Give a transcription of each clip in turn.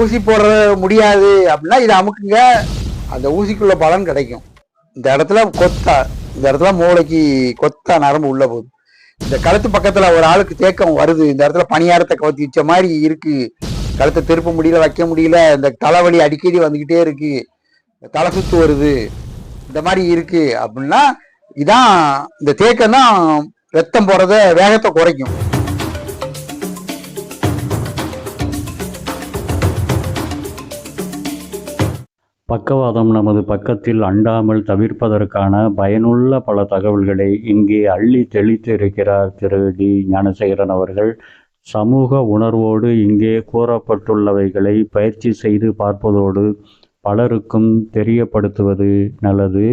ஊசி போடுற முடியாது அப்படின்னா இதை அமுக்குங்க. அந்த ஊசிக்குள்ள பலன் கிடைக்கும். இந்த இடத்துல கொத்தா இந்த இடத்துல மூளைக்கு கொத்தா நரம்பு உள்ள போகுது. இந்த கழுத்து பக்கத்துல ஒரு ஆளுக்கு தேக்கம் வருது. இந்த இடத்துல பணியாரத்தை கவுத்தி வச்ச மாதிரி இருக்கு. கழுத்தை திருப்ப முடியல வைக்க முடியல. இந்த தலைவலி அடிக்கடி வந்துகிட்டே இருக்கு. தலை சுத்து வருது. இந்த மாதிரி இருக்கு அப்படின்னா இதான் இந்த தேக்கம் தான் ரத்தம் போறத வேகத்தை குறைக்கும். பக்கவாதம் நமது பக்கத்தில் அண்டாமல் தவிர்ப்பதற்கான பயனுள்ள பல தகவல்களை இங்கே அள்ளி தெளித்து இருக்கிறார் திரு டி. ஞானசேகரன் அவர்கள். சமூக உணர்வோடு இங்கே கூறப்பட்டுள்ளவைகளை பயிற்சி செய்து பார்ப்பதோடு பலருக்கும் தெரியப்படுத்துவது நல்லது.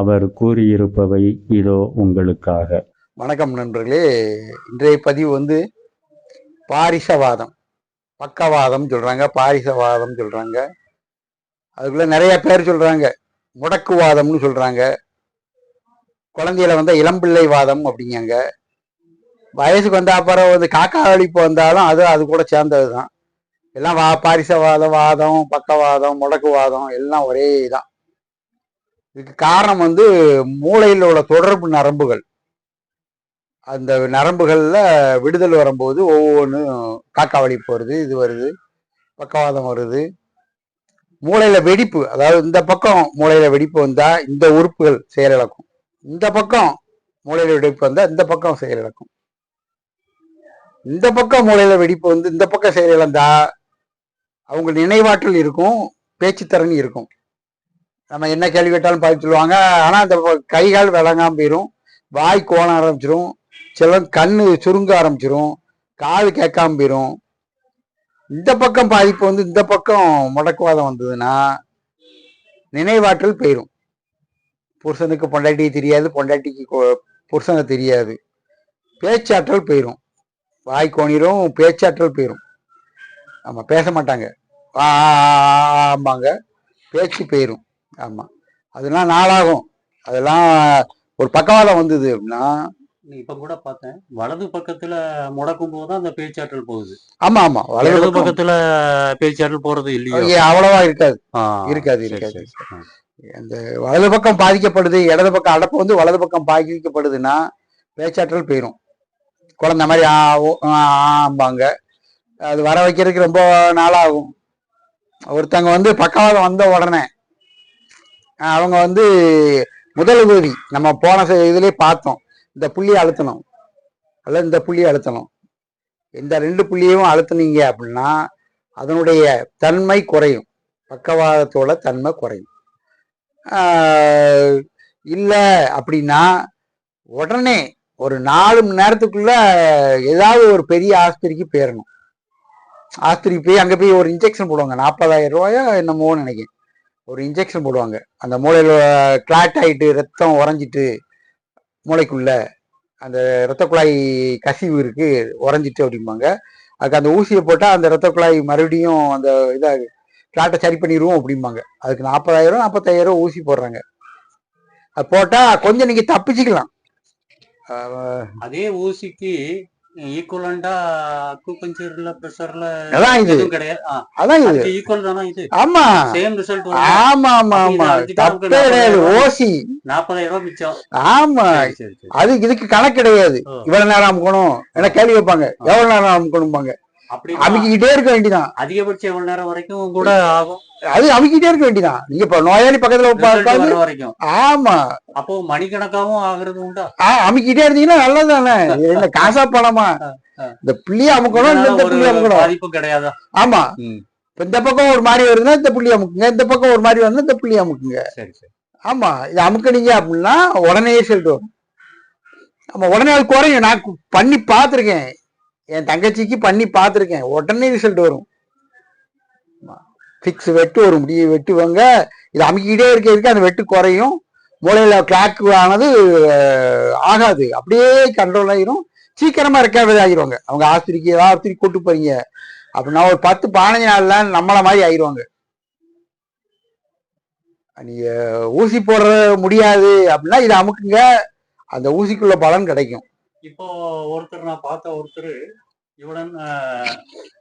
அவர் கூறியிருப்பவை இதோ உங்களுக்காக. வணக்கம் நண்பர்களே. இன்றைய பதிவு வந்து பாரிசவாதம். பக்கவாதம் சொல்கிறாங்க பாரிசவாதம் சொல்கிறாங்க அதுக்குள்ளே நிறைய பேர் சொல்கிறாங்க முடக்குவாதம்னு சொல்கிறாங்க குழந்தையில வந்தால் இளம்பிள்ளை வாதம் அப்படிங்காங்க. வயசுக்கு வந்த அப்புறம் வந்து காக்கா வலிப்பு வந்தாலும் அது அது கூட சேர்ந்தது தான் எல்லாம் வா பாரிசவாதம் வாதம் பக்கவாதம் முடக்குவாதம் எல்லாம் ஒரே தான் இதுக்கு காரணம் வந்து மூளையில் உள்ள தொடர்பு நரம்புகள். அந்த நரம்புகளில் விடுதல் வரும்போது ஒவ்வொன்றும் காக்கா வலிப்பு போகிறது இது வருது பக்கவாதம் வருது. மூளையில வெடிப்பு அதாவது இந்த பக்கம் மூளையில வெடிப்பு வந்தா இந்த உறுப்புகள் செயலிழக்கும். இந்த பக்கம் மூளையில வெடிப்பு வந்தா இந்த பக்கம் செயலிழக்கும். இந்த பக்கம் மூளையில வெடிப்பு வந்து இந்த பக்கம் செயலிழந்தா அவங்க நினைவாற்றல் இருக்கும் பேச்சுத்திறன் இருக்கும். நம்ம என்ன கேள்வி கேட்டாலும் பதில் சொல்லுவாங்க. ஆனா அந்த கைகால் கை கால் விளங்காம போயிரும் வாய் கோண ஆரம்பிச்சிரும் சில கண்ணு சுருங்க ஆரம்பிச்சிரும் காது கேட்காம போயிரும். இந்த பக்கம் பாதிப்பு வந்து இந்த பக்கம் முடக்குவாதம் வந்ததுன்னா நினைவாற்றல் போயிடும் புருஷனுக்கு பொண்டாட்டி தெரியாது பொண்டாட்டிக்கு புருஷனை தெரியாது. பேச்சாற்றல் போயிடும் வாய் கோணிரும் பேச்சாற்றல் போயிரும். ஆமாம் பேச மாட்டாங்க. ஆமாங்க பேச்சு போயிரும். ஆமாம் அதெல்லாம் நாளாகும். அதெல்லாம் ஒரு பக்கவாதம் வந்தது அப்படின்னா இப்ப கூட பார்த்தேன். வலது பக்கத்துல முடக்கும் போது அந்த பேச்சாற்றல் போகுது. ஆமா ஆமா. வலது பக்கத்துல பேச்சாற்றல் போறது இல்லையோ? அவ்வளவா இருக்காது. இருக்காது, இருக்காது. அந்த வலது பக்கம் பாதிக்கப்படுது இடது பக்கம் அடப்பு வந்து வலது பக்கம் பாதிக்கப்படுதுன்னா பேச்சாற்றல் போயிடும் குழந்தை மாதிரி ஆம்பாங்க. அது வர வைக்கிறதுக்கு ரொம்ப நாளாகும். ஒருத்தங்க வந்து பக்கவாதம் வந்த உடனே அவங்க வந்து முதல் உதவி நம்ம போன இதுலயே பார்த்தோம். இந்த புள்ளியை அழுத்தணும். அல்லது இந்த புள்ளியை அழுத்தணும். இந்த ரெண்டு புள்ளியையும் அழுத்துனீங்க அப்படின்னா அதனுடைய தன்மை குறையும். பக்கவாதத்தோட தன்மை குறையும். இல்லை அப்படின்னா உடனே ஒரு நாலு மணி நேரத்துக்குள்ள ஏதாவது ஒரு பெரிய ஆஸ்பத்திரிக்கு போயிடணும் ஆஸ்பத்திரிக்கு போய் அங்கே போய் ஒரு இன்ஜெக்ஷன் போடுவாங்க. நாற்பதாயிரம் ரூபாயோ என்னமோன்னு நினைக்கிறேன். ஒரு இன்ஜெக்ஷன் போடுவாங்க. அந்த மூளையில் கிளாட் ஆகிட்டு ரத்தம் உறைஞ்சிட்டு மூளைக்குள்ள அந்த இரத்த குழாய் கசிவு இருக்கு உறைஞ்சிட்டு அப்படிம்பாங்க. அதுக்கு அந்த ஊசியை போட்டால் அந்த இரத்த குழாய் மறுபடியும் அந்த இதாக கிளாட்டை சரி பண்ணிடுவோம் அப்படிம்பாங்க. அதுக்கு நாற்பதாயிரம் நாற்பத்தாயிரம் ஊசி போடுறாங்க. அது போட்டால் கொஞ்சம் நீங்கள் தப்பிச்சுக்கலாம். அதே ஊசிக்கு ஈக்குவலண்டா அக்குபஞ்சர்ல பிரஷர்ல அதான் இது. கிடையாது. அதான் இது. ஈக்குவல் தானா இது? ஆமா. சேம் ரிசல்ட் ஆமா ஆமா ஆமா. தப்பே கிடையாது. ஓசி. நாற்பதாயிரம் ரூபாய் மிச்சம். ஆமா. அது இதுக்கு கணக்கு கிடையாது. இவ்வளவு நேரம் அமுக்கணும் ஏன்னா கேள்வி வைப்பாங்க? எவ்வளவு நேரம் அமுக்கணும்பாங்க அப்படின்னா அமுக்கிக்கிட்டே இருக்க வேண்டியதான் அதிகபட்சம் எவ்வளவு நேரம் வரைக்கும் கூட ஆகும்? அது அமுக்கிட்டே இருக்க வேண்டியதான் நீங்க இப்ப நோயாளி பக்கத்துல வரைக்கும். ஆமா. அப்போ மணிக்கணக்காவும் ஆகுறது உண்டா? ஆ, அமுக்கிட்டே இருந்தீங்கன்னா நல்லதுதானே. இது என்ன காசா பணமா. இந்த புள்ளிய அமுக்கணும் இல்ல இந்த புள்ளி அமுக்கணும். பாதிப்பும் கிடையாதா? ஆமா. இந்த பக்கம் ஒரு மாதிரி வருதுன்னா இந்த புள்ளி அமுக்குங்க. இந்த பக்கம் ஒரு மாதிரி வந்து இந்த புள்ளி அமுக்குங்க. சரி சரி. ஆமா. இது அமுக்குனீங்க அப்படின்னா உடனே ரிசல்ட் வரும். ஆமா உடனே அது குறையும். நான் பண்ணி பார்த்துருக்கேன். என் தங்கச்சிக்கு பண்ணி பார்த்துருக்கேன். உடனே ரிசல்ட் வரும். ஃபிக்ஸ் வெட்டு வரும் முடிய வெட்டுவாங்க. இது அமுக்கிக்கிட்டே இருக்க இருக்க அந்த வெட்டு குறையும். மூளையில் கிளாக் ஆனது ஆகாது. அப்படியே கண்ட்ரோல் ஆகிரும் சீக்கிரமாக ரெக்கவரி ஆகிருவாங்க. அவங்க ஆஸ்பத்திரிக்கு ஏதாவது ஆஸ்பத்திரிக்கு கூட்டு போறீங்க. அப்படின்னா ஒரு பத்து பதினஞ்சு நாள்ல நம்மளை மாதிரி ஆயிடுவாங்க. நீங்க ஊசி போடுற முடியாது. அப்படின்னா இதை அமுக்குங்க. அந்த ஊசிக்குள்ள பலன் கிடைக்கும். இப்போ ஒருத்தர் நான் பார்த்த ஒருத்தர் இவடன் ஆஹ்,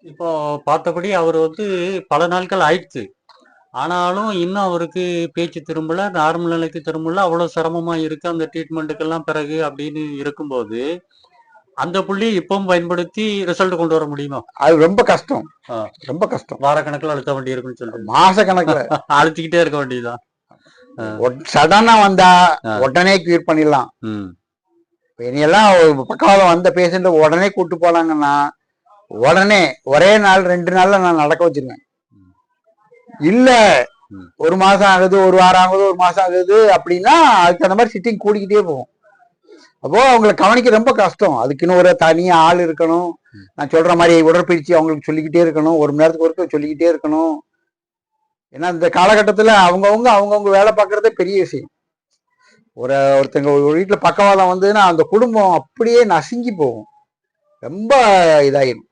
இப்போ பார்த்தபடி அவர் வந்து பல நாட்கள் ஆயிடுச்சு. ஆனாலும் இன்னும் அவருக்கு பேச்சு திரும்பல நார்மல் நிலைக்கு திரும்பல அவ்வளவு சிரமமா இருக்கு. அந்த ட்ரீட்மெண்ட்டுக்கெல்லாம் பிறகு அப்படின்னு இருக்கும்போது அந்த புள்ளி இப்பவும் பயன்படுத்தி ரிசல்ட் கொண்டு வர முடியுமா? அது ரொம்ப கஷ்டம். ரொம்ப கஷ்டம். வாரக்கணக்கில் அழுத்த வேண்டி இருக்குன்னு சொல்றேன் மாச கணக்குல அழுத்திக்கிட்டே இருக்க வேண்டியதுதான். சடனா வந்தா. உடனே கியூர் பண்ணிடலாம். ம் இப்ப இனியெல்லாம் ஒரு பக்கவாதம் வந்த பேஷண்ட் உடனே கூட்டு போனாங்கன்னா உடனே ஒரே நாள் ரெண்டு நாள்ல நான் நடக்க வச்சிருவேன். இல்ல. ஒரு மாசம் ஆகுது ஒரு வாரம் ஆகுது ஒரு மாசம் ஆகுது அப்படின்னா அதுக்கு அந்த மாதிரி சிட்டிங் கூடிக்கிட்டே போகும். அப்போ அவங்களை கவனிக்க ரொம்ப கஷ்டம். அதுக்குன்னு ஒரு தனியா ஆள் இருக்கணும். நான் சொல்ற மாதிரி உடற்பயிற்சி அவங்களுக்கு சொல்லிக்கிட்டே இருக்கணும். ஒரு மணி நேரத்துக்கு ஒருக்க சொல்லிக்கிட்டே இருக்கணும். ஏன்னா இந்த காலகட்டத்துல அவங்கவுங்க அவங்கவுங்க வேலை பார்க்கறதே பெரிய விஷயம். ஒரு ஒருத்தங்க ஒரு வீட்டில் பக்கவாதம் வந்ததுன்னா அந்த குடும்பம் அப்படியே நசுங்கி போகும். ரொம்ப இதாகிடும்.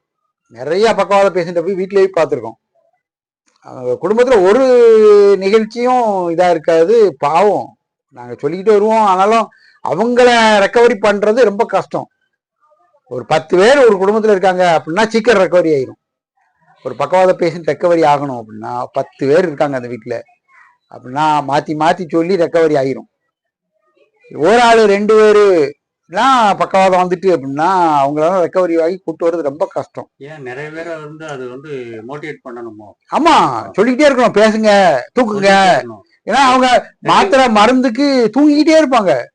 நிறைய பக்கவாத பேஷண்ட்டை போய் வீட்டிலேயே பார்த்துருக்கோம். குடும்பத்தில் ஒரு நிகழ்ச்சியும் இதாக இருக்காது பாவம். நாங்கள் சொல்லிக்கிட்டு வருவோம். ஆனாலும் அவங்கள ரெக்கவரி பண்ணுறது ரொம்ப கஷ்டம். ஒரு பத்து பேர் ஒரு குடும்பத்தில் இருக்காங்க அப்படின்னா சீக்கிரம் ரெக்கவரி ஆயிரும். ஒரு பக்கவாத பேஷண்ட் ரெக்கவரி ஆகணும் அப்படின்னா பத்து பேர் இருக்காங்க அந்த வீட்டில் அப்படின்னா மாற்றி மாற்றி சொல்லி ரெக்கவரி ஆயிரும். ஒரு ஆளு ரெண்டு பேரு எல்லாம் பக்கவாதம் வந்துட்டு அப்படின்னா அவங்களால ரெக்கவரி ஆகி கூட்டு வர்றது ரொம்ப கஷ்டம். ஏன்? நிறைய பேரை வந்து அது வந்து மோட்டிவேட் பண்ணணுமோ? ஆமா சொல்லிக்கிட்டே இருக்கணும். பேசுங்க தூக்குங்க. ஏன்னா அவங்க மாத்திரை மருந்துக்கு தூங்கிக்கிட்டே இருப்பாங்க.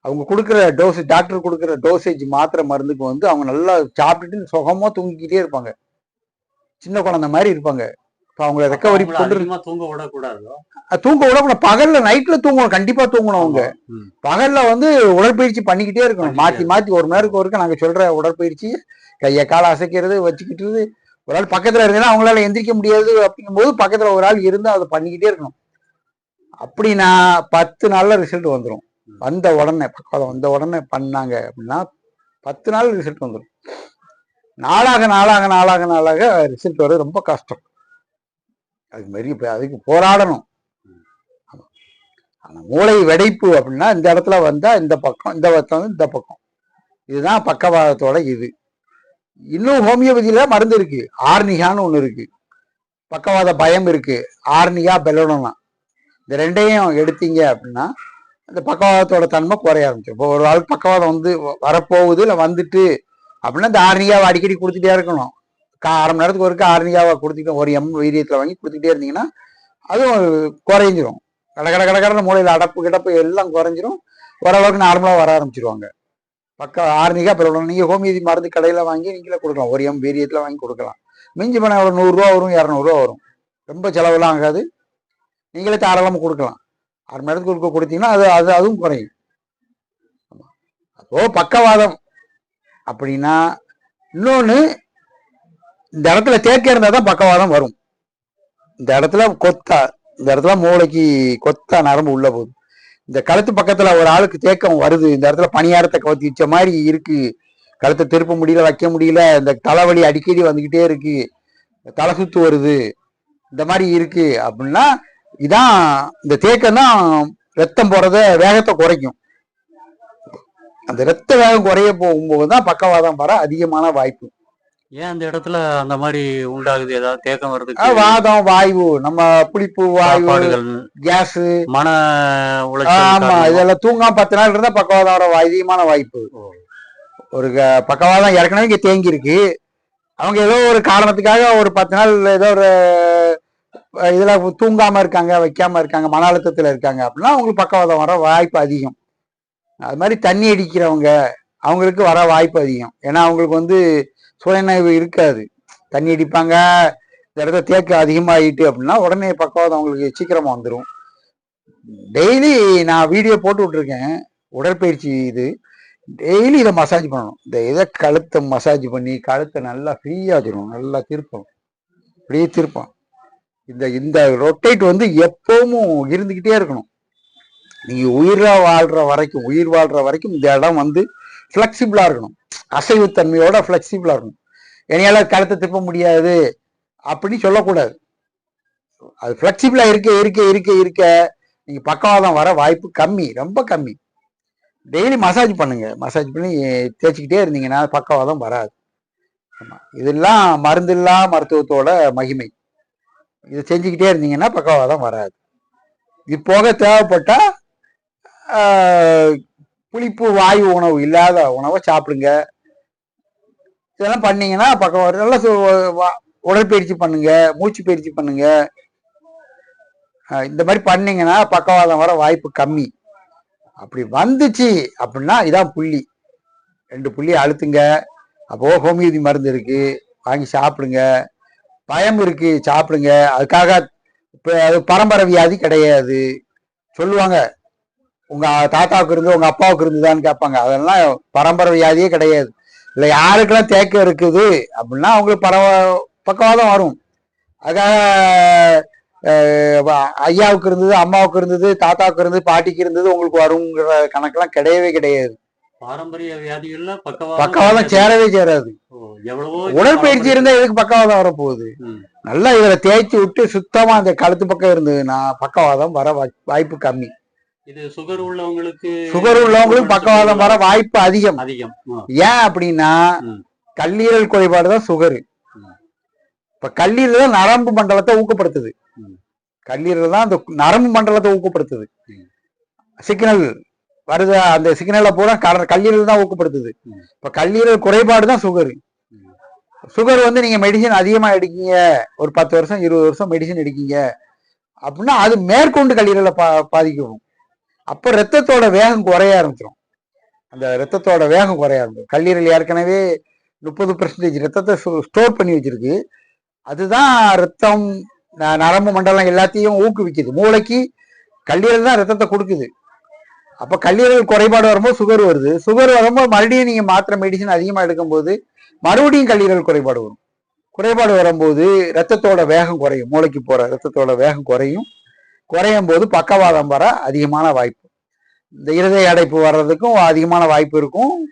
அவங்க கொடுக்குற டோஸ் டாக்டர் கொடுக்குற டோசேஜ் மாத்திரை மருந்துக்கு வந்து அவங்க நல்லா சாப்பிட்டுட்டு சுகமா தூங்கிக்கிட்டே இருப்பாங்க. சின்ன குழந்தை மாதிரி இருப்பாங்க. அவங்கள ரெக்கவரி தூங்க விடக்கூடாதோ? தூங்க விடக்கூடாது பகல்ல நைட்ல தூங்கணும் கண்டிப்பா தூங்கணும் அவங்க. பகல்ல வந்து உடற்பயிற்சி பண்ணிக்கிட்டே இருக்கணும். மாத்தி மாத்தி ஒரு மணி நேரத்துக்கு ஒருக்க நாங்க சொல்ற உடற்பயிற்சி கையை காலை அசைக்கிறது வச்சுக்கிட்டு ஒரு ஆள் பக்கத்துல இருந்ததுன்னா அவங்களால எந்திரிக்க முடியாது அப்படிங்கும்போது பக்கத்துல ஒரு ஆள் இருந்து அதை பண்ணிக்கிட்டே இருக்கணும். அப்படின்னா பத்து நாள்ல ரிசல்ட் வந்துடும் வந்த உடனே பக்கவாதம் வந்த உடனே பண்ணாங்க அப்படின்னா பத்து நாள் ரிசல்ட் வந்துடும் நாளாக நாளாக நாளாக நாளாக ரிசல்ட் வர்றது ரொம்ப கஷ்டம். அதுக்கு மாரி இப்போ அதுக்கு போராடணும். ஆனால் மூளை வெடைப்பு அப்படின்னா இந்த இடத்துல வந்தால் இந்த பக்கம் இந்த பக்கம் இந்த பக்கம். இதுதான் பக்கவாதத்தோட இது. இன்னும் ஹோமியோபதியில் மருந்து இருக்கு. ஆர்னிகான்னு ஒன்று இருக்கு. பக்கவாத பயம் இருக்கு. ஆர்னிகா பெலோனா இந்த ரெண்டையும் எடுத்தீங்க அப்படின்னா அந்த பக்கவாதத்தோட தன்மை குறைய ஆரம்பிச்சு இப்போ ஒரு ஆள் பக்கவாதம் வந்து வரப்போகுது இல்லை வந்துட்டு அப்படின்னா இந்த ஆர்னிகாவை அடிக்கடி கொடுத்துட்டே இருக்கணும். கா அரை மணி நேரத்துக்கு ஒருக்க ஆர்னிகாவை கொடுத்துட்டோம் ஒரு எம் வீரியத்தில் வாங்கி கொடுத்துட்டே இருந்தீங்கன்னா அதுவும் குறைஞ்சிரும். கட கட கட கடன மூளையில் அடப்பு கிடப்பு எல்லாம் குறைஞ்சிரும். ஓரளவுக்கு நார்மலாக வர ஆரம்பிச்சிருவாங்க. பக்கம் ஆர்னிகா பெறணும் நீங்கள் ஹோமியோபதி மருந்து கடையில் வாங்கி நீங்களே கொடுக்கலாம். ஒரு எம் வீரியத்தில் வாங்கி கொடுக்கலாம். மிஞ்சி பண்ண ஒரு நூறுரூவா வரும் இரநூறுவா வரும். ரொம்ப செலவெல்லாம் ஆகாது. நீங்களே தாராளமாக கொடுக்கலாம். அரை மணி நேரத்துக்கு ஒருக்க கொடுத்தீங்கன்னா அது அது அதுவும் குறையும். அப்போது அப்போ பக்கவாதம். அப்படின்னா இன்னொன்று இந்த இடத்துல தேக்க இருந்தால் தான் பக்கவாதம் வரும். இந்த இடத்துல கொத்தா இந்த இடத்துல மூளைக்கு கொத்தா நரம்பு உள்ள போகுது. இந்த கழுத்து பக்கத்துல ஒரு ஆளுக்கு தேக்கம் வருது. இந்த இடத்துல பணியாரத்தை கவுத்தி வச்ச மாதிரி இருக்கு. கழுத்தை திருப்ப முடியல வைக்க முடியல இந்த தலைவலி அடிக்கடி வந்துகிட்டே இருக்கு. தலை சுத்து வருது. இந்த மாதிரி இருக்கு அப்படின்னா இதான் இந்த தேக்கம் தான் ரத்தம் போறத வேகத்தை குறைக்கும். அந்த ரத்த வேகம் குறைய போகும்போது தான் பக்கவாதம் வர அதிகமான வாய்ப்பு. ஏன் அந்த இடத்துல அந்த மாதிரி உண்டாகுது? ஏதாவது தேக்கம் வர்றதுக்கு வாதம் வாயு நம்ம புளிப்பு வாயு கேஸ். மன ஆமா? இதெல்லாம் தூங்காம பத்து நாள் இருந்தா பக்கவாதம் வர அதிகமான வாய்ப்பு. ஒரு பக்கவாதம் ஏற்கனவே இங்க தேங்கி இருக்கு அவங்க ஏதோ ஒரு காரணத்துக்காக ஒரு பத்து நாள் ஏதோ ஒரு இதுல தூங்காம இருக்காங்க வைக்காம இருக்காங்க மன அழுத்தத்துல இருக்காங்க அப்படின்னா அவங்களுக்கு பக்கவாதம் வர வாய்ப்பு அதிகம். அது மாதிரி தண்ணி அடிக்கிறவங்க அவங்களுக்கு வர வாய்ப்பு அதிகம். ஏன்னா அவங்களுக்கு வந்து சுயநினைவு இருக்காது. தண்ணி அடிப்பாங்க. இந்த இடத்த தேக்கு அதிகமாகிட்டு அப்படின்னா உடனே பக்கவாதம் அவங்களுக்கு சீக்கிரமாக வந்துடும் டெய்லி நான் வீடியோ போட்டு விட்ருக்கேன் உடற்பயிற்சி இது. டெய்லி இதை மசாஜ் பண்ணணும். இந்த இதை கழுத்தை மசாஜ் பண்ணி கழுத்தை நல்லா ஃப்ரீயாக வச்சிடணும். நல்லா திருப்பணும். அப்படியே திருப்பம் இந்த இந்த ரொட்டேட் வந்து எப்பவும் இருந்துக்கிட்டே இருக்கணும். நீங்கள் உயிராக வாழ்கிற வரைக்கும் உயிர் வாழ்கிற வரைக்கும் இந்த இடம் வந்து ஃப்ளெக்சிபிளாக இருக்கணும். அசைவுத்தன்மையோட ஃப்ளெக்சிபிளாக இருக்கணும். என்னால கழுத்தை திருப்ப முடியாது அப்படின்னு சொல்லக்கூடாது. அது ஃப்ளெக்சிபிளாக இருக்க இருக்க இருக்க இருக்க நீங்க பக்கவாதம் வர வாய்ப்பு கம்மி ரொம்ப கம்மி. டெய்லி மசாஜ் பண்ணுங்க. மசாஜ் பண்ணி தேய்ச்சிக்கிட்டே இருந்தீங்கன்னா பக்கவாதம் வராது. ஆமா. இதெல்லாம் மருந்தில்லா மருத்துவத்தோட மகிமை. இது செஞ்சுக்கிட்டே இருந்தீங்கன்னா பக்கவாதம் வராது. இது போக தேவைப்பட்டா புளிப்பு வாயு உணவு இல்லாத உணவை சாப்பிடுங்க. இதெல்லாம் பண்ணீங்கன்னா பக்கவாதம் நல்லா சு- உடற்பயிற்சி பண்ணுங்க மூச்சு பயிற்சி பண்ணுங்க. இந்த மாதிரி பண்ணீங்கன்னா பக்கவாதம் வர வாய்ப்பு கம்மி. அப்படி வந்துச்சு அப்படின்னா இதான் புள்ளி. ரெண்டு புள்ளி அழுத்துங்க. அப்போ ஹோமியோபதி மருந்து இருக்கு வாங்கி சாப்பிடுங்க. பயம் இருக்கு சாப்பிடுங்க. அதுக்காக இப்போ அது பரம்பரை வியாதி கிடையாது. சொல்லுவாங்க உங்க தாத்தாவுக்கு இருந்து உங்க அப்பாவுக்கு இருந்துதான்னு கேட்பாங்க. அதெல்லாம் பரம்பரை வியாதியே கிடையாது. இல்லை யாருக்கெல்லாம் தேக்கம் இருக்குது அப்படின்னா அவங்களுக்கு பரவ பக்கவாதம் வரும். அதுக்காக ஐயாவுக்கு இருந்தது அம்மாவுக்கு இருந்தது தாத்தாவுக்கு இருந்தது பாட்டிக்கு இருந்தது உங்களுக்கு வருங்கிற கணக்கெல்லாம் கிடையவே கிடையாது. பாரம்பரிய வியாதிகள்ல பக்கவாதம் சேரவே சேராது. உடற்பயிற்சி இருந்தா எதுக்கு பக்கவாதம் வரப்போகுது. நல்லா இதுல தேய்ச்சி விட்டு சுத்தமா அந்த கழுத்து பக்கம் இருந்ததுன்னா பக்கவாதம் வர வாய்- வாய்ப்பு கம்மி. இது சுகர் உள்ளவங்களுக்கு சுகர் உள்ளவங்களுக்கு பக்கவாதம் வர வாய்ப்பு அதிகம் அதிகம் ஏன் அப்படின்னா. கல்லீரல் குறைபாடு தான் சுகர். இப்ப கல்லீரல் தான் நரம்பு மண்டலத்தை ஊக்கப்படுத்துது. கல்லீரல் தான் அந்த நரம்பு மண்டலத்தை ஊக்கப்படுத்துது. சிக்னல் வருது அந்த சிக்னலை பூரா கல- கல்லீரல் தான் ஊக்கப்படுத்துது. இப்ப கல்லீரல் குறைபாடு தான் சுகர். சுகர் வந்து நீங்க மெடிசின் அதிகமா எடுக்கீங்க ஒரு பத்து வருஷம் இருபது வருஷம் மெடிசின் எடுக்கீங்க அப்படின்னா அது மேற்கொண்டு கல்லீரலை பா பாதிக்கும் அப்போ ரத்தத்தோட வேகம் குறைய ஆரம்பிச்சிடும் அந்த ரத்தத்தோட வேகம் குறைய ஆரம்பிச்சிடும் கல்லீரல் ஏற்கனவே முப்பது பர்சன்டேஜ் ரத்தத்தை ஸ்டோர் பண்ணி வச்சிருக்கு. அதுதான் ரத்தம் ந- நரம்பு மண்டலம் எல்லாத்தையும் ஊக்குவிக்குது. மூளைக்கு கல்லீரல் தான் ரத்தத்தை கொடுக்குது. அப்போ கல்லீரல் குறைபாடு வரும்போது சுகர் வருது. சுகர் வரும்போது மறுபடியும் நீங்கள் மாத்திரை மெடிசன் அதிகமாக எடுக்கும்போது மறுபடியும் கல்லீரல் குறைபாடு வரும். குறைபாடு வரும்போது ரத்தத்தோட வேகம் குறையும். மூளைக்கு போகிற ரத்தத்தோட வேகம் குறையும். குறையும் போது பக்கவாதம் வர அதிகமான வாய்ப்பு. இந்த இருதய அடைப்பு வர்றதுக்கும் அதிகமான வாய்ப்பு இருக்கும்.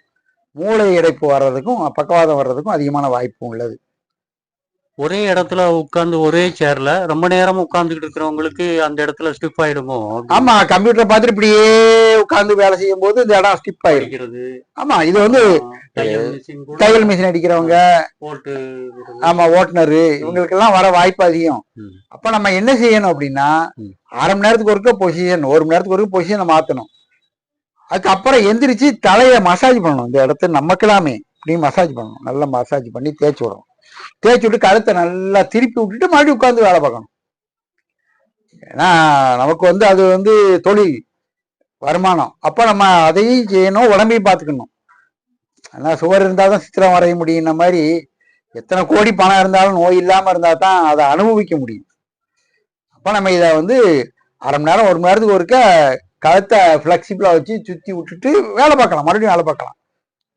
மூளை அடைப்பு வர்றதுக்கும் பக்கவாதம் வர்றதுக்கும் அதிகமான வாய்ப்பு உள்ளது. ஒரே இடத்துல உட்கார்ந்து ஒரே சேர்ல ரொம்ப நேரம் உட்கார்ந்துகிட்டு இருக்கிறவங்களுக்கு அந்த இடத்துல ஸ்டிப் ஆயிடுமோ? ஆமா கம்ப்யூட்டரை பார்த்துட்டு இப்படியே உட்கார்ந்து வேலை செய்யும் போது இந்த இடம் ஸ்டிப் ஆயிடும் படிக்கிறது. ஆமா இது வந்து தையல் மிஷின் அடிக்கிறவங்க. ஆமா ஓட்டுநரு இவங்களுக்கெல்லாம் வர வாய்ப்பு அதிகம். அப்ப நம்ம என்ன செய்யணும் அப்படின்னா. அரை மணி நேரத்துக்கு ஒருக்க பொசிஷன் ஒரு மணி நேரத்துக்கு ஒருக்க பொசிஷனை மாத்தணும். அதுக்கப்புறம் எந்திரிச்சு தலையை மசாஜ் பண்ணணும். இந்த இடத்த நமக்கெல்லாமே இப்படி மசாஜ் பண்ணணும். நல்லா மசாஜ் பண்ணி தேய்ச்சி விடணும். தேய்ச்சி விட்டு கழுத்தை நல்லா திருப்பி விட்டுட்டு மறுபடியும் உட்காந்து வேலை பார்க்கணும். ஏன்னா நமக்கு வந்து அது வந்து தொழில். வருமானம். அப்போ நம்ம அதையும் செய்யணும் உடம்பையும் பார்த்துக்கணும். ஆனால் சுவர் இருந்தால் தான் சித்திரம் வரைய முடியும்ன மாதிரி எத்தனை கோடி பணம் இருந்தாலும் நோய் இல்லாமல் இருந்தால் தான் அதை அனுபவிக்க முடியும். அப்போ நம்ம இதை வந்து அரை மணி நேரம் ஒரு மணி நேரத்துக்கு ஒருக்க கழுத்தை ஃப்ளெக்சிபிளாக வச்சு சுற்றி விட்டுட்டு வேலை பார்க்கலாம். மறுபடியும் வேலை பார்க்கலாம்.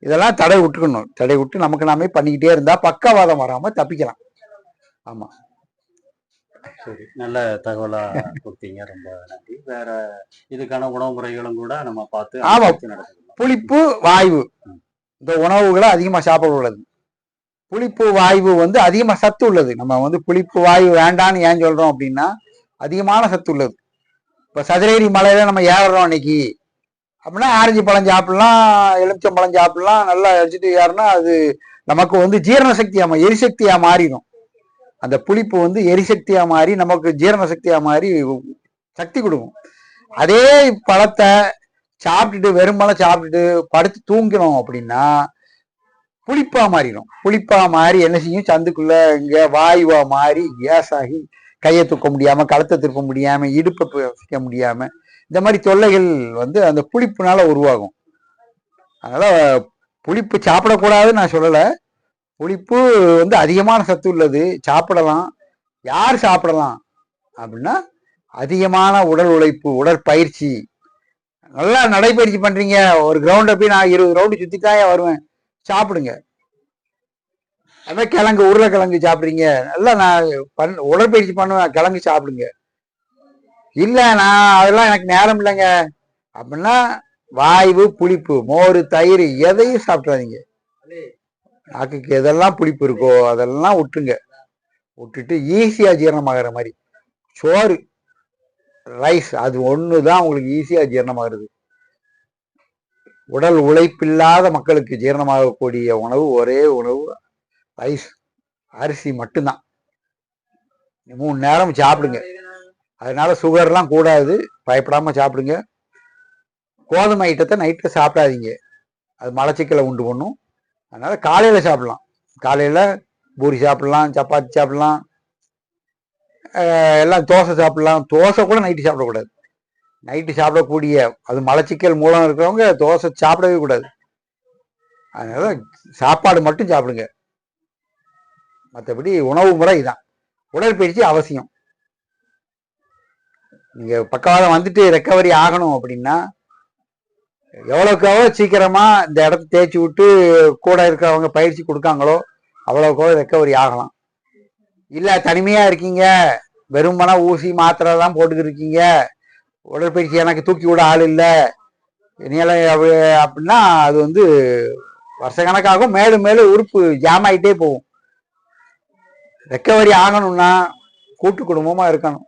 இதெல்லாம் தடை விட்டுக்கணும். தடை விட்டு நமக்கு நாமே பண்ணிக்கிட்டே இருந்தால் பக்கவாதம் வராமல் தப்பிக்கலாம். ஆமாம் சரி. நல்ல தகவலா கொடுத்தீங்க. ரொம்ப நன்றி. வேற இதுக்கான உணவு முறைகளும் கூட நம்ம பார்த்து ஆமா. புளிப்பு வாயு இந்த உணவுகளை அதிகமா சாப்பிடக்கூடாது புளிப்பு வாயு வந்து அதிகமா சத்து உள்ளது. நம்ம வந்து புளிப்பு வாயு வேண்டான்னு ஏன் சொல்றோம் அப்படின்னா அதிகமான சத்து உள்ளது. இப்ப சதுரேரி மலையில நம்ம ஏறுறோம் அன்னைக்கு. அப்படின்னா ஆரஞ்சு பழம் சாப்பிடலாம் எலுமிச்சம் பழம் சாப்பிடலாம் நல்லா வச்சுட்டு ஏறினா அது நமக்கு வந்து ஜீரண சக்தியா எரிசக்தியா மாறிடும். அந்த புளிப்பு வந்து எரிசக்தியா மாறி நமக்கு ஜீரண சக்தியா மாறி சக்தி கொடுக்கும். அதே பழத்தை சாப்பிட்டுட்டு வெறும்பழம் சாப்பிட்டுட்டு படுத்து தூங்கினோம் அப்படின்னா புளிப்பா மாறிடும். புளிப்பா மாறி என்ன செய்யும்? சந்துக்குள்ள இங்க வாயுவா மாறி கேஸ் ஆகி கையை தூக்க முடியாம கழுத்தை திருப்ப முடியாம இடுப்பை வைக்க முடியாம இந்த மாதிரி தொல்லைகள் வந்து அந்த புளிப்புனால உருவாகும். அதனால புளிப்பு சாப்பிடக்கூடாதுன்னு நான் சொல்லலை. புளிப்பு வந்து அதிகமான சத்து உள்ளது. சாப்பிடலாம். யார் சாப்பிடலாம்? அப்படின்னா அதிகமான உடல் உழைப்பு உடற்பயிற்சி. நல்லா நடைப்பயிற்சி பண்ணுறீங்க ஒரு கிரவுண்டை போய் நான் இருபது ரவுண்டு சுற்றிட்டாயே வருவேன். சாப்பிடுங்க. அதான் கிழங்கு உருளைக்கிழங்கு சாப்பிட்றீங்க. நல்லா நான் பண் உடற்பயிற்சி பண்ணுவேன். கிழங்கு சாப்பிடுங்க. இல்லை நான் அதெல்லாம் எனக்கு நேரம் இல்லைங்க. அப்படின்னா வாய்வு புளிப்பு மோர் தயிர் எதையும் சாப்பிட்றாதீங்க நாக்குக்கு எதெல்லாம் பிடிப்பு இருக்கோ அதெல்லாம் விட்டுங்க விட்டுட்டு ஈஸியாக ஜீரணமாகிற மாதிரி. சோறு ரைஸ் அது ஒன்று தான் உங்களுக்கு ஈஸியாக ஜீரணமாகிறது. உடல் உழைப்பில்லாத மக்களுக்கு ஜீரணமாகக்கூடிய உணவு ஒரே உணவு ரைஸ் அரிசி மட்டும்தான். மூணு நேரம் சாப்பிடுங்க. அதனால சுகர்லாம் கூடாது. பயப்படாம சாப்பிடுங்க. கோதுமை ஐட்டத்தை நைட்டில் சாப்பிடாதீங்க. அது மலச்சிக்கலை உண்டு பண்ணும். அதனால காலையில் சாப்பிடலாம். காலையில் பூரி சாப்பிடலாம் சப்பாத்தி சாப்பிடலாம். எல்லாம் தோசை சாப்பிடலாம். தோசை கூட நைட்டு சாப்பிடக்கூடாது. நைட்டு சாப்பிடக்கூடிய அது மலச்சிக்கல் மூலம் இருக்கிறவங்க தோசை சாப்பிடவே கூடாது. அதனால சாப்பாடு மட்டும் சாப்பிடுங்க. மற்றபடி உணவு முறை இதான். உடற்பயிற்சி அவசியம். நீங்கள் பக்கவாதம் வந்துட்டு ரெக்கவரி ஆகணும் அப்படின்னா எவ்வளோக்கு எவ்வளோ சீக்கிரமா இந்த இடத்த தேய்ச்சி விட்டு கூட இருக்கிறவங்க பயிற்சி கொடுக்காங்களோ அவ்வளோக்கோ ரெக்கவரி ஆகலாம். இல்லை தனிமையா இருக்கீங்க. வெறுமனா ஊசி மாத்திரை தான் போட்டுக்கிட்டு இருக்கீங்க. உடற்பயிற்சி எனக்கு தூக்கி விட ஆள் இல்லை. இனியெல்லாம் அப்படின்னா அது வந்து வருஷக்கணக்காகும். மேலும் மேலும் உறுப்பு ஜாம் ஆகிட்டே போகும். ரெக்கவரி ஆகணும்னா கூட்டு குடும்பமா இருக்கணும்.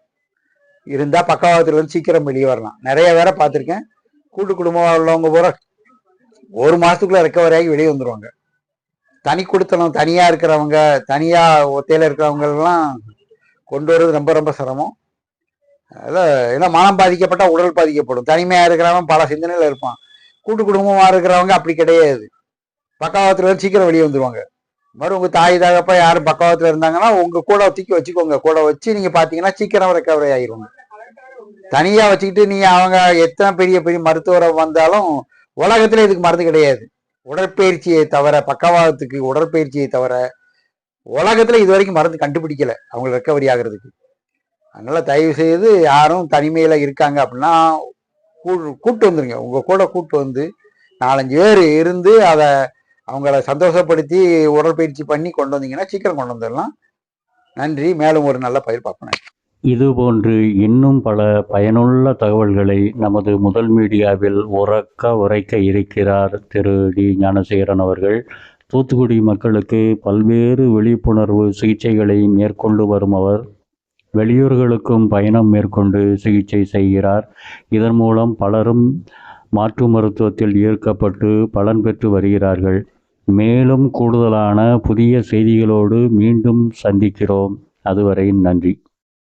இருந்தா பக்கவாதத்துல இருந்து சீக்கிரம் வெளியே வரலாம். நிறைய பேரை பார்த்துருக்கேன். கூட்டு குடும்பமாக உள்ளவங்க பூரா ஒரு மாசத்துக்குள்ள ரெக்கவரி ஆகி வெளியே வந்துடுவாங்க தனி கொடுத்தனம் தனியா இருக்கிறவங்க தனியா ஒத்தையில இருக்கிறவங்க எல்லாம் கொண்டு வர்றது ரொம்ப ரொம்ப சிரமம். அதில் ஏன்னா மனம் பாதிக்கப்பட்டா உடல் பாதிக்கப்படும். தனிமையா இருக்கிறவன் பல சிந்தனையில இருப்பான். கூட்டு குடும்பமா இருக்கிறவங்க அப்படி கிடையாது. பக்கவாதத்துல சீக்கிரம் வெளியே வந்துருவாங்க. மறு உங்க தாய் தகப்பா யாரும் பக்கவாதத்துல இருந்தாங்கன்னா உங்க கூட தூக்கி வச்சுக்கோங்க. கூட வச்சு நீங்க பாத்தீங்கன்னா சீக்கிரம் ரெக்கவரி ஆயிருவாங்க. தனியா வச்சுக்கிட்டு நீ அவங்க எத்தனை பெரிய பெரிய மருத்துவரை வந்தாலும் உலகத்துல இதுக்கு மருந்து கிடையாது. உடற்பயிற்சியை தவிர பக்கவாதத்துக்கு உடற்பயிற்சியை தவிர உலகத்துல இது வரைக்கும் மருந்து கண்டுபிடிக்கல. அவங்க ரெக்கவரி ஆகுறதுக்கு. அதனால தயவு செய்து யாரும் தனிமையில இருக்காங்க அப்படின்னா கூ- கூட்டு வந்துருங்க. உங்க கூட கூட்டு வந்து நாலஞ்சு பேர் இருந்து அதை அவங்கள சந்தோஷப்படுத்தி உடற்பயிற்சி பண்ணி கொண்டு வந்தீங்கன்னா சீக்கிரம் கொண்டு வந்துடலாம். நன்றி. மேலும் ஒரு நல்ல பயிர் பார்ப்பேன் இதுபோன்று இன்னும் பல பயனுள்ள தகவல்களை நமது முதல் மீடியாவில் உறக்க உரைக்க இருக்கிறார் திரு. டி. ஞானசேகரன் அவர்கள். தூத்துக்குடி மக்களுக்கு பல்வேறு விழிப்புணர்வு சிகிச்சைகளை மேற்கொண்டு வரும் அவர். வெளியூர்களுக்கும் பயணம் மேற்கொண்டு சிகிச்சை செய்கிறார். இதன் மூலம் பலரும் மாற்று மருத்துவத்தில் ஈர்க்கப்பட்டு பலன் பெற்று வருகிறார்கள். மேலும் கூடுதலான புதிய செய்திகளோடு மீண்டும் சந்திக்கிறோம். அதுவரை நன்றி.